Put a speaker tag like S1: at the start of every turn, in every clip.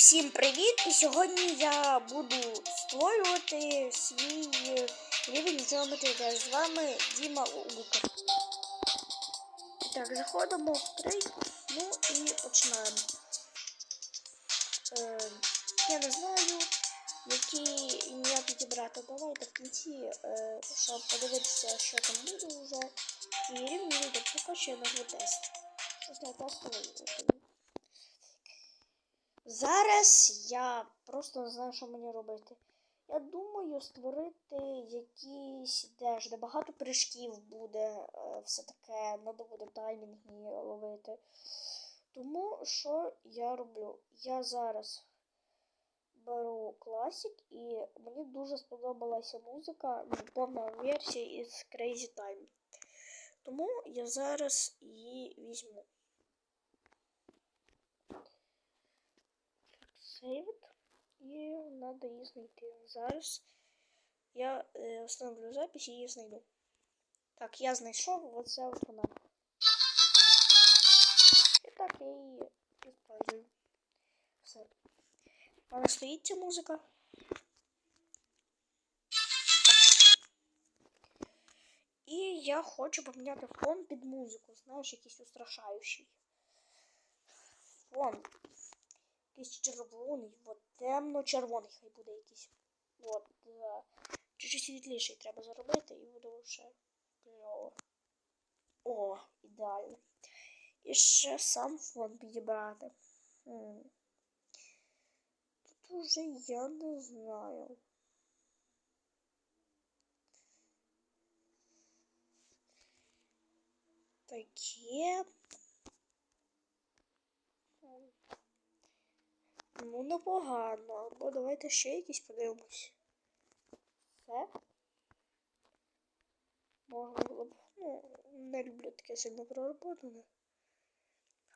S1: Всім привіт! І сьогодні я буду створювати свій рівень Geometry З вами Діма Лукар. І так, заходимо в край, ну і починаємо. Е, я не знаю, які ім'я підібрати. Давайте в кінці, е, щоб подивитися, що там буде вже. І рівень буде поки що я назву тест. Не тест, але Зараз я просто не знаю, що мені робити. Я думаю створити якийсь деж, де багато прыжків буде, е, все таке, треба буде таймінги ловити. Тому що я роблю? Я зараз беру класик і мені дуже сподобалася музика, повна версія із Crazy Time. Тому я зараз її візьму. Сейвит і треба її знайти. Зараз я е, встановлю запись і її знайду. Так, я знайшов, оце от вона. І так я її использую. Все. У стоїть ця музика. І я хочу поміняти фон під музику. Знаєш, якийсь устрашаючий. Фон якийсь червоний, от темно-червоний хай буде якийсь. От, да. Чуть-чуть світліший треба зробити і буде вже кльово. О, ідеально. І ще сам фон підібрати. Тут уже я не знаю. Таке. Ну, непогано. Або давайте ще якісь подивимось. Все. Можна було б. Ну, не люблю таке сильно проработане.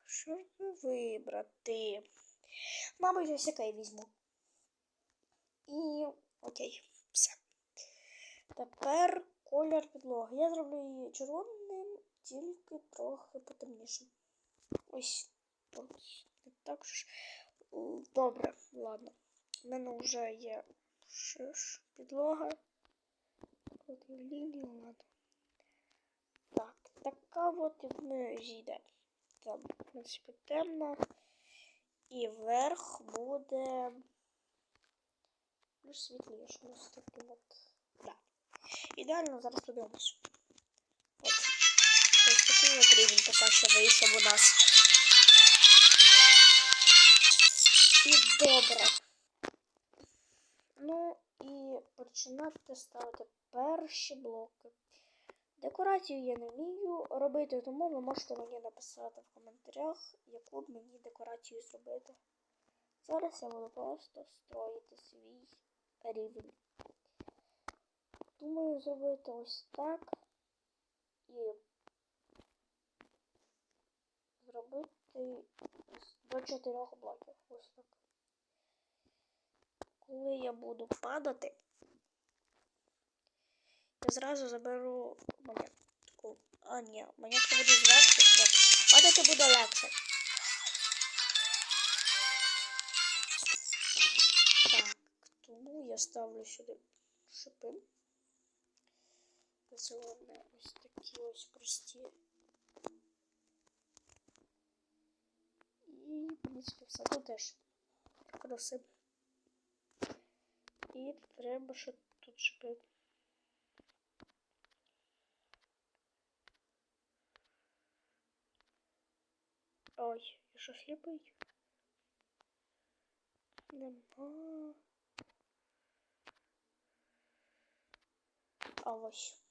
S1: Що ж би вибрати? Мабуть, ось яке візьму. І окей, все. Тепер колір підлоги. Я зроблю її червоним, тільки трохи потемнішим. Ось. Ось. Так ж. Добре, ладно. У мене вже є шиш, підлога. От лінію, ладно. Так, така от і в зійде. Там, в принципі, темно. І верх буде більш світліше. Ось таким от. Да. Ідеально зараз подивимось. От. Ось такий от рівень поки що вийшов у нас. І добре. Ну і починати ставити перші блоки. Декорацію я не вмію робити, тому ви можете мені написати в коментарях, яку б мені декорацію зробити. Зараз я буду просто строїти свій рівень. Думаю зробити ось так і зробити до чотирьох блоків. Ось так. Коли я буду падати, я зразу заберу монетку. А, ні, монетка буде зверху. Падати буде легше. Так, тому я ставлю сюди шипи. Це вони ось такі ось прості. І, в принципі, все тут теж красиво. І треба ще тут шипи. Ой, я що сліпий? Нема. А ось.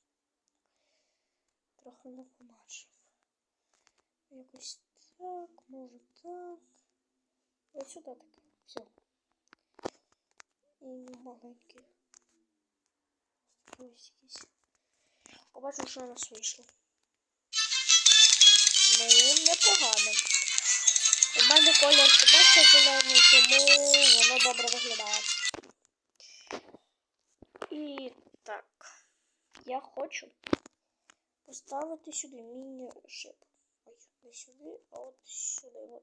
S1: Трохи не побачив. Якось так, може так. Ось сюди таке. Все. І маленький. Ось якийсь. Побачимо, що у нас вийшло. Ну, непогано. У мене колір побачив зелений, тому воно добре виглядає. І так, я хочу поставити сюди міні-шип. Ой, не сюди, а от сюди. От.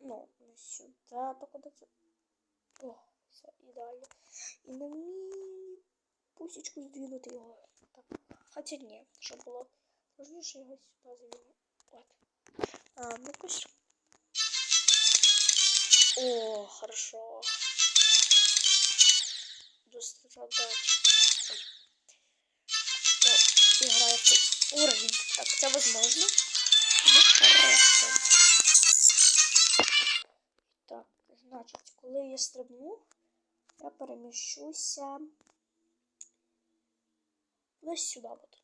S1: Ну, не сюди, то куди це. О, все, ідеально. І на мій пусічку здвинути його. Так. Хоча ні, щоб було сложніше його сюди завіли. От. А, ну пусть. О, хорошо. Дострадать. О, играю уровень. Так, це возможно. Ну, хорошо. Так, значить, коли я стрибну, я переміщуся ось сюди от.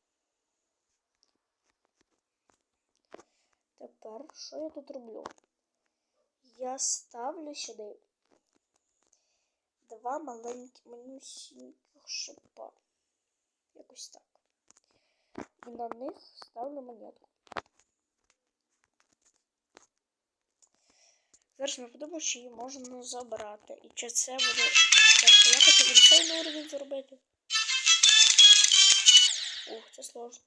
S1: Тепер, що я тут роблю? Я ставлю сюди два маленькі манюсіньких шипа. Якось так. І на них ставлю монетку. Зараз ми подумаємо, чи її можна забрати. І чи це буде. Так, я хочу інсейний уровень зробити. Ух, це сложно.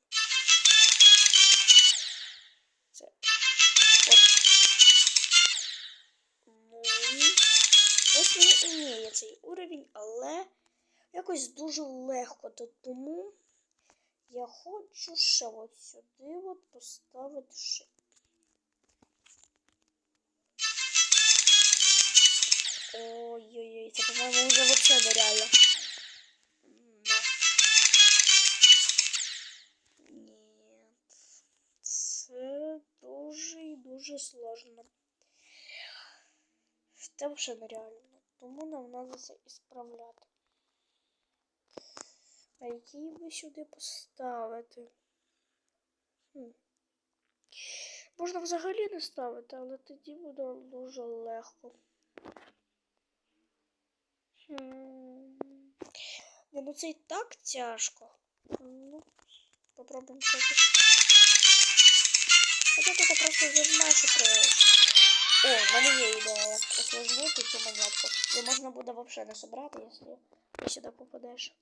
S1: Це. От. Ну. Ось він імеє цей уровень, але якось дуже легко. То тому я хочу ще от сюди от поставити ще. Ой-ой-ой, це, по-моєму, вже вообще нереально. Ні. Це дуже і дуже сложно. Це вже нереально. Тому нам треба це ісправляти. А який би сюди поставити? Хм. Можна взагалі не ставити, але тоді буде дуже легко. Хм. Ні, ну це і так тяжко. Ну, попробуємо щось. Хоча тут просто зажимаєш і троєш. О, в мене є ідея, як усложнити цю монетку. Її можна буде взагалі не собрати, якщо ти сюди попадеш.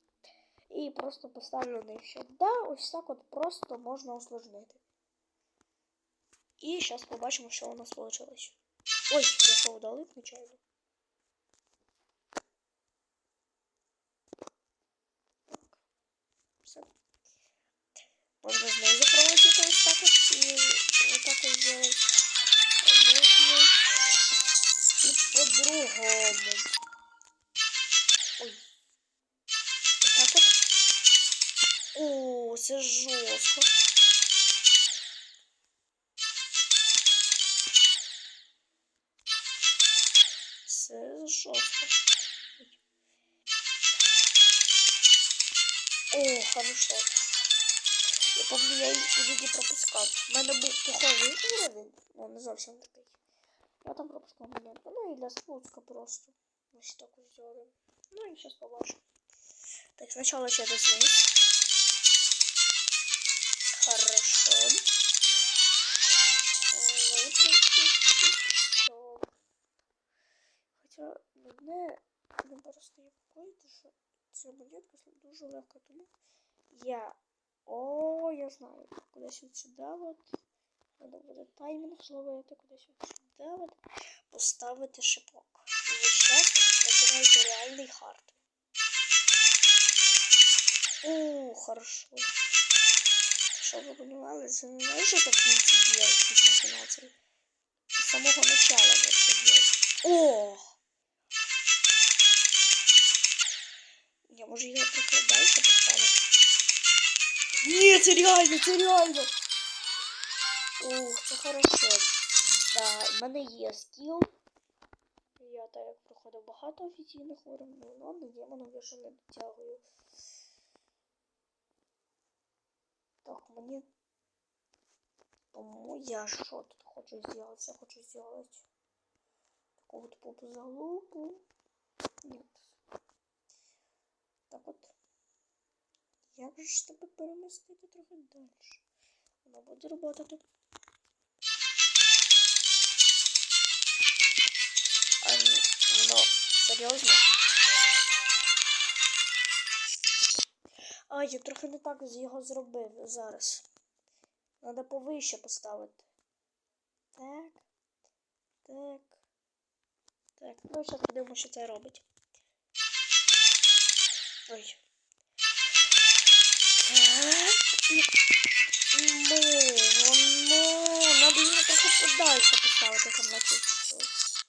S1: І просто поставлю нижче. Да, ось так от просто можна усложнити. І зараз побачимо, що у нас вийшло. Ой, я що удалив нечайно. Все. Можно знизу пролетіти ось так от і вот так от сделать. Можна і по-другому. Ой. Вот так от. О, це жорстко. Це жорстко. О, хорошо. Я помню, я іноді пропускав. У мене був похожий уровень, ну не зовсім такий. Я там пропускав монетку. Ну і для спуска просто. Ось так ось зробимо. Ну і зараз побачимо. Так, спочатку через низ. Хорошо. Ну. Хоча мене не просто непокоїть, що ця монетка дуже легко, тому я... О, я знаю. Кудись от сюди от. Треба буде таймінг зловити, кудись от сюди от. Поставити шипок. І ось зараз починається реальний хард. О, хорошо. Щоб ви понимали, це не знаєш, що в кінці делать якісь махінації. З самого начала вообще делать. О! Я може його трохи далі поставити. Ні, це реально, це реально. Ух, це хорошо. Да, в мене є скіл. Я так як проходив багато офіційних уровнів, але на демона я ще не дотягую. Так, мені... Тому я що тут хочу зробити? Я хочу зробити таку от попу залупу. Нет. Так от. Як же ж тебе перемістити трохи далі? Воно буде роботати. А ні, воно серйозно? А, я трохи не так його зробив зараз. Треба повище поставити. Так. Так. Так, ну зараз подивимося, що це робить. Ой. Так, і ми, воно, надо його трохи подальше поставити там на чуть-чуть.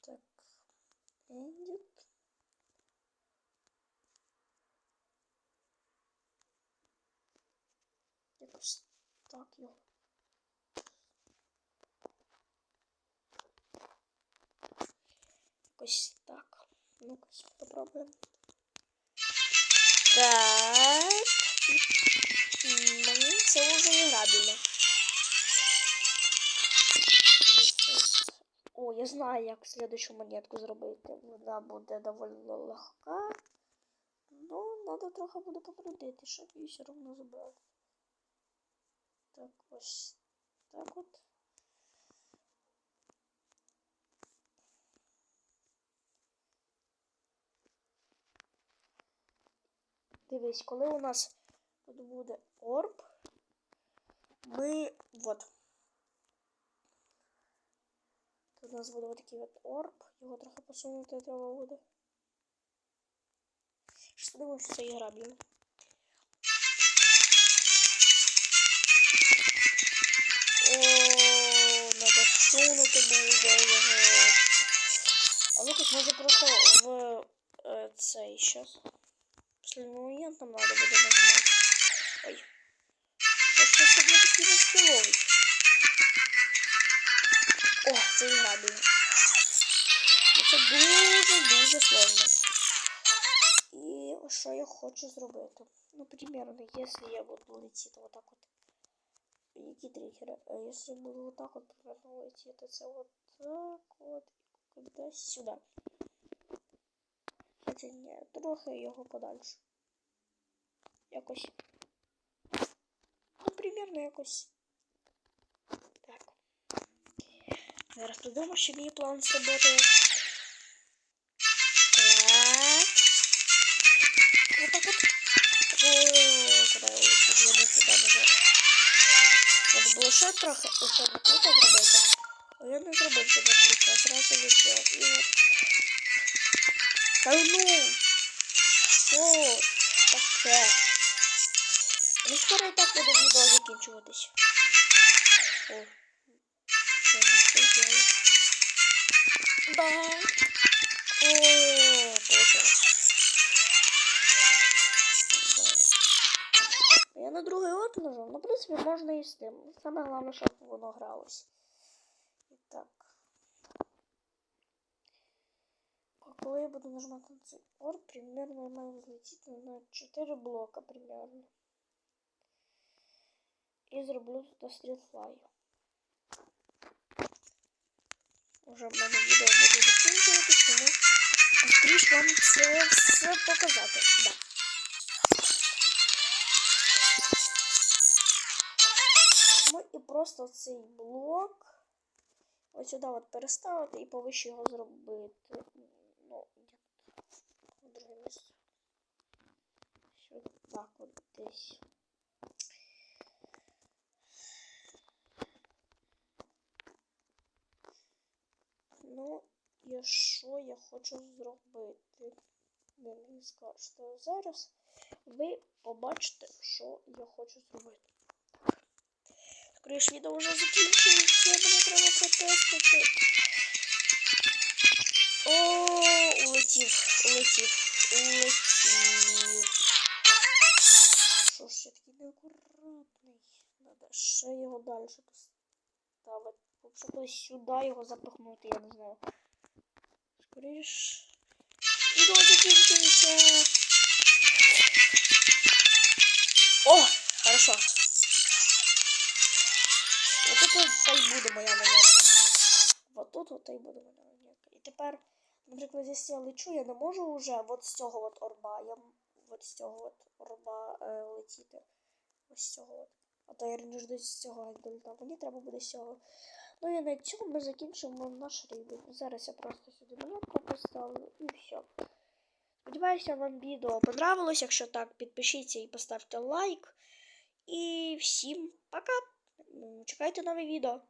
S1: Так. Едіт. Якось так його. Якось так. Ну-ка, попробуємо. Так. І... Ну, це вже не грабельно. О, я знаю, як следующу монетку зробити. Вона буде доволі легка. Ну, треба трохи буде потрудити, щоб її все одно забрати. Так, ось так от. Дивись, коли у нас тут буде орб, ми вот. Тут у нас буде вот такий от орб, його трохи посунути треба буде. Що думаю, що це ігра, блін. Надо сунути буде його. А ну-ка, може просто в е, цей щас. Последний момент нам надо буде нажимати. Ой. Я що сьогодні такий нескіловий. О, це ігра, блін. Ну, Це дуже-дуже сложно. І що я хочу зробити? Ну, примерно, якщо я буду летіти вот так от. Які тригери? А якщо я буду вот так от примерно летіти, це вот так от і кудись сюди. Хоча ні, трохи його подальше. Якось. Ну, примерно якось. Так. Зараз придумав, що мій план сработає. Так. Вот так вот. О, куда я улетів? Я не туди нажав. Треба було ще трохи ось так вот зробити. А я не зробив цього кліка, зразу відкрив. І от. Та ну! Що таке? Ну скоро і так буде відео закінчуватись. О. Я не це зробив? О. Да. Я на другий от нажав. Ну, в принципі, можна і з тим. Саме головне, щоб воно гралось. І так. Коли я буду нажимати на цей орб, примерно я маю злетіти на 4 блока примерно. І зроблю тут стрітфлай. Уже в мене відео буде закінчуватись, тому скоріш вам це все показати. Да. Ну і просто цей блок ось сюди от переставити і повище його зробити. Ну, як друге місце. Так от десь. Ну, і що я хочу зробити? Ви скажете зараз. Ви побачите, що я хочу зробити. Скоріше відео вже закінчується, мені треба протестити. О, улетів, улетів, улетів. Що ж я такий неаккуратний? Надо ще його далі поставити. Кудись сюди його запихнути, я не знаю. Скоріш. Відео закінчується. О, хорошо. Вот тут от та й буде моя монетка. Вот тут от та й буде моя монетка. І тепер, наприклад, якщо я лечу, я не можу вже от з цього от орба. Я от з цього от орба е, летіти. Ось з цього от. А то я раніше десь з цього гайдольта. Мені треба буде з цього. Ну і на цьому ми закінчимо наш рівень. Зараз я просто сюди монетку поставлю і все. Сподіваюся, вам відео понравилось. Якщо так, підпишіться і поставте лайк. І всім пока! Чекайте нове відео.